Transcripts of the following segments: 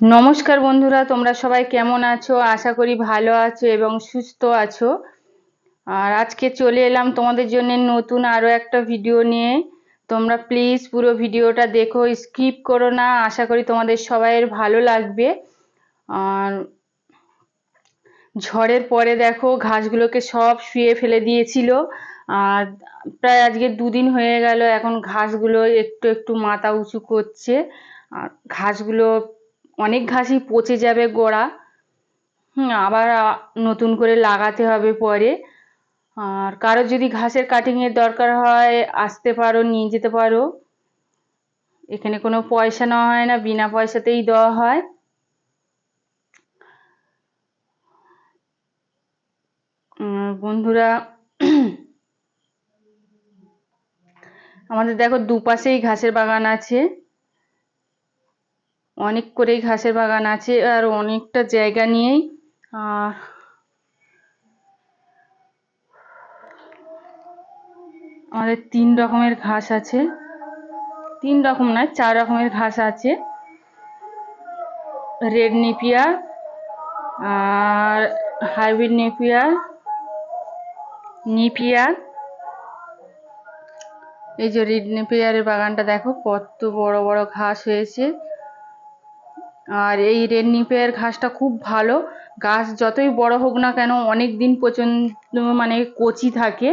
নমস্কার বন্ধুরা, তোমরা সবাই কেমন আছো? আশা করি ভালো আছো এবং সুস্থ আছো। আর আজকে চলে এলাম তোমাদের জন্য নতুন আরও একটা ভিডিও নিয়ে। তোমরা প্লিজ পুরো ভিডিওটা দেখো স্কিপ করো না। আশা করি তোমাদের সবাইয়ের ভালো লাগবে। আর ঝড়ের পরে দেখো, ঘাসগুলোকে সব শুয়ে ফেলে দিয়েছিল। আর প্রায় আজকে দুদিন হয়ে গেল, এখন ঘাসগুলো একটু একটু মাথা উঁচু করছে। আর ঘাসগুলো অনেক ঘাসই পচে যাবে গোড়া। আবার নতুন করে লাগাতে হবে পরে। আর কারও যদি ঘাসের কাটিংয়ের দরকার হয়, আসতে পারো, নিয়ে যেতে পারো। এখানে কোনো পয়সা নেওয়া হয় না, বিনা পয়সাতেই দেওয়া হয়। বন্ধুরা, আমাদের দেখো দুপাশেই ঘাসের বাগান আছে। অনেক করেই ঘাসের বাগান আছে আর অনেকটা জায়গা নিয়েই আমাদের তিন রকমের ঘাস আছে। তিন রকম নয়, চার রকমের ঘাস আছে। রেড নেপিয়ার আর হাইব্রিড নেপিয়ার নিপিয়ার এই যে রেড নেপিয়ারের বাগানটা দেখো, কত বড় বড় ঘাস হয়েছে। আর এই রেড নিপের ঘাসটা খুব ভালো। গাছ যতই বড় হোক না কেন অনেক দিন পর্যন্ত মানে কচি থাকে।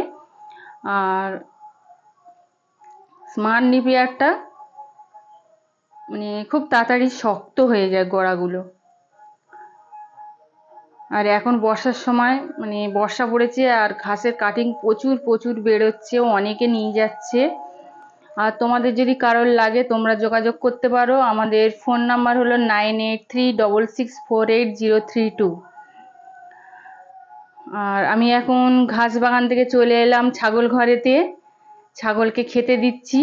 আর স্মার্ট নিপিয়ারটা মানে খুব তাড়াতাড়ি শক্ত হয়ে যায় গোড়াগুলো। আর এখন বর্ষার সময় মানে বর্ষা পড়েছে আর ঘাসের কাটিং প্রচুর প্রচুর বেরোচ্ছে, অনেকে নিয়ে যাচ্ছে। আর তোমাদের যদি কারোর লাগে, তোমরা যোগাযোগ করতে পারো। আমাদের ফোন নাম্বার হলো nine eight three double six four eight zero three two. আর আমি এখন ঘাস বাগান থেকে চলে এলাম ছাগল ঘরেতে। ছাগলকে খেতে দিচ্ছি।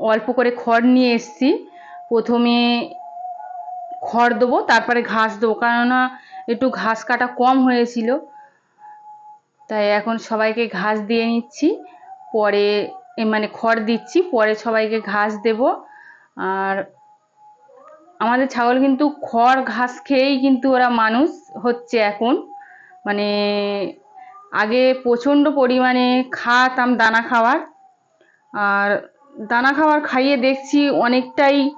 অল্প করে খড় নিয়ে এসছি। প্রথমে খড় দেবো, তারপরে ঘাস দেবো। কেননা একটু ঘাস কাটা কম হয়েছিল। তাই এখন সবাইকে ঘাস দিয়ে নিচ্ছি। পরে মানে খড় দিচ্ছি, পরে সবাইকে ঘাস দেব। আর আমাদের ছাগল কিন্তু খড়, ঘাস খেয়েই কিন্তু ওরা মানুষ হচ্ছে এখন। মানে আগে প্রচণ্ড পরিমাণে খাওয়াতাম দানা খাওয়ার। আর দানা খাবার খাইয়ে দেখছি অনেকটাই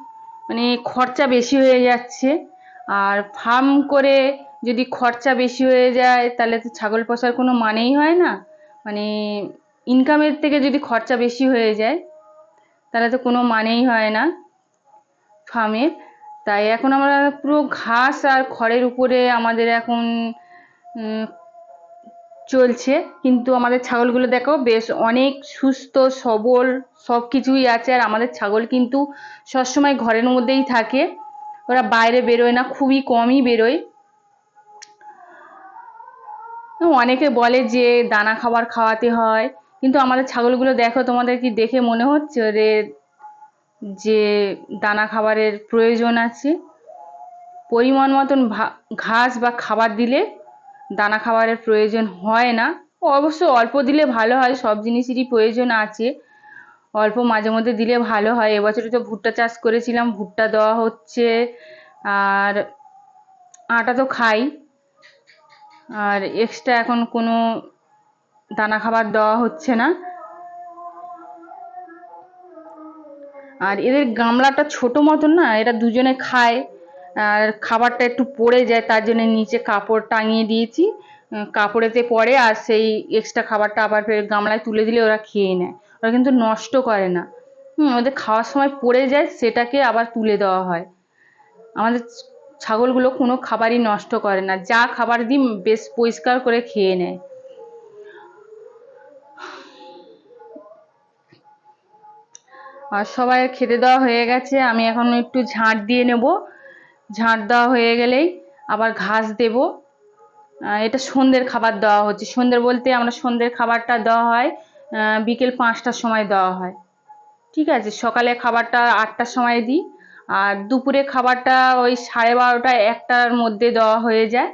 মানে খরচা বেশি হয়ে যাচ্ছে। আর ফার্ম করে যদি খরচা বেশি হয়ে যায়, তাহলে তো ছাগল পোষার কোনো মানেই হয় না। মানে ইনকামের থেকে যদি খরচা বেশি হয়ে যায়, তাহলে তো কোনো মানেই হয় না ফার্মের তাই এখন আমরা পুরো ঘাস আর খড়ের উপরে আমাদের এখন চলছে। কিন্তু আমাদের ছাগলগুলো দেখো, বেশ অনেক সুস্থ, সবল সব কিছুই আছে। আর আমাদের ছাগল কিন্তু সবসময় ঘরের মধ্যেই থাকে। ওরা বাইরে বেরোয় না, খুবই কমই বেরোয়। অনেকে বলে যে, দানা খাবার খাওয়াতে হয়। কিন্তু আমাদের ছাগলগুলো দেখো, তোমাদের কি দেখে মনে হচ্ছে ওদের যে দানা খাবারের প্রয়োজন আছে? পরিমাণ মতন ঘাস বা খাবার দিলে দানা খাবারের প্রয়োজন হয় না। অবশ্য অল্প দিলে ভালো হয়, সব জিনিসেরই প্রয়োজন আছে। অল্প মাঝে মধ্যে দিলে ভালো হয়। এবছরে তো ভুট্টা চাষ করেছিলাম, ভুট্টা দেওয়া হচ্ছে। আর আটা তো খাই। আর এক্সট্রা এখন কোনো দানা খাবার দেওয়া হচ্ছে না। আর এদের গামলাটা ছোট মতন না, এরা দুজনে খায়। আর খাবারটা একটু পড়ে যায়, তার জন্য নিচে কাপড় টাঙিয়ে দিয়েছি। কাপড়েতে পরে আর সেই এক্সট্রা খাবারটা আবার ফের গামলায় তুলে দিলে ওরা খেয়ে নেয়। ওরা কিন্তু নষ্ট করে না। হুম, ওদের খাওয়ার সময় পড়ে যায়, সেটাকে আবার তুলে দেওয়া হয়। আমাদের ছাগলগুলো কোনো খাবারই নষ্ট করে না। যা খাবার দিই, বেশ পরিষ্কার করে খেয়ে নেয়। আর সবাই খেতে দেওয়া হয়ে গেছে। আমি এখন একটু ঝাঁট দিয়ে নেব। ঝাঁট দেওয়া হয়ে গেলেই আবার ঘাস দেব। এটা সন্ধ্যের খাবার দেওয়া হচ্ছে। সন্ধ্যের বলতে আমরা সন্ধ্যের খাবারটা দেওয়া হয় বিকেল পাঁচটার সময় দেওয়া হয়। ঠিক আছে? সকালে খাবারটা আটটার সময় দিই। আর দুপুরে খাবারটা ওই সাড়ে বারোটা একটার মধ্যে দেওয়া হয়ে যায়।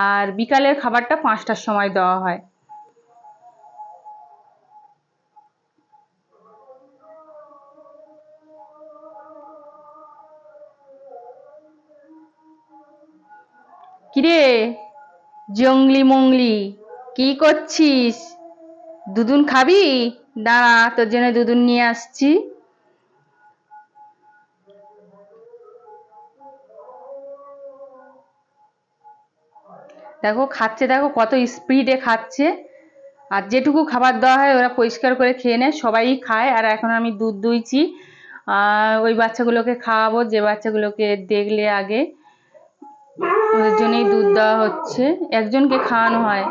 আর বিকালের খাবারটা পাঁচটার সময় দেওয়া হয়। কিরে? জঙ্গলি মঙ্গলি, কি করছিস? দুধুন খাবি? দাঁড়া, তোর জন্য দুধুন নিয়ে আসছি। দেখো, খাচ্ছে, দেখো, কত স্পিডে খাচ্ছে। আর যেটুকু খাবার দেওয়া হয়, ওরা পরিষ্কার করে খেয়ে নেয়, সবাই খায়। আর এখন আমি দুধ দুইছি। আর ওই বাচ্চাগুলোকে খাওয়াবো, যে বাচ্চাগুলোকে দেখলে আগে। জন্যই দুধ দেওয়া হচ্ছে। একজনকে খাওয়ানো হয়।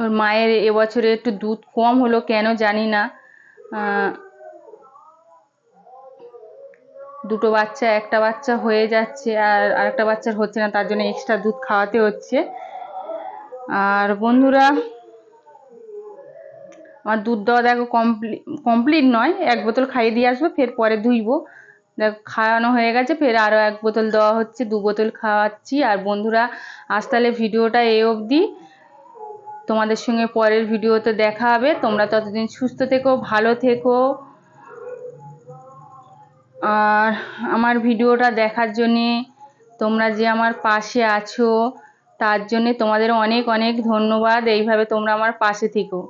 ওর মায়ের এবছরে একটু দুধ কম হলো কেন জানি না। দুটো বাচ্চা, একটা বাচ্চা হয়ে যাচ্ছে আর আরেকটা বাচ্চার হচ্ছে না, তার জন্য এক্সট্রা দুধ খাওয়াতে হচ্ছে। আর বন্ধুরা, আমার দুধ দেওয়া দেখো কমপ্লিট কমপ্লিট নয়। এক বোতল খাইয়ে দিয়ে আসব, ফের পরে ধুইবো। দেখো, খাওয়ানো হয়ে গেছে, ফের আরও এক বোতল দেওয়া হচ্ছে, দু বোতল খাওয়াচ্ছি। আর বন্ধুরা, আজ তাহলে ভিডিওটা এ অবধি। তোমাদের সঙ্গে পরের ভিডিওতে দেখা হবে। তোমরা ততদিন সুস্থ থেকো, ভালো থেকো। আর আমার ভিডিওটা দেখার জন্যে তোমরা যে আমার পাশে আছো, তার জন্যে তোমাদের অনেক অনেক ধন্যবাদ। এইভাবে তোমরা আমার পাশে থেকো।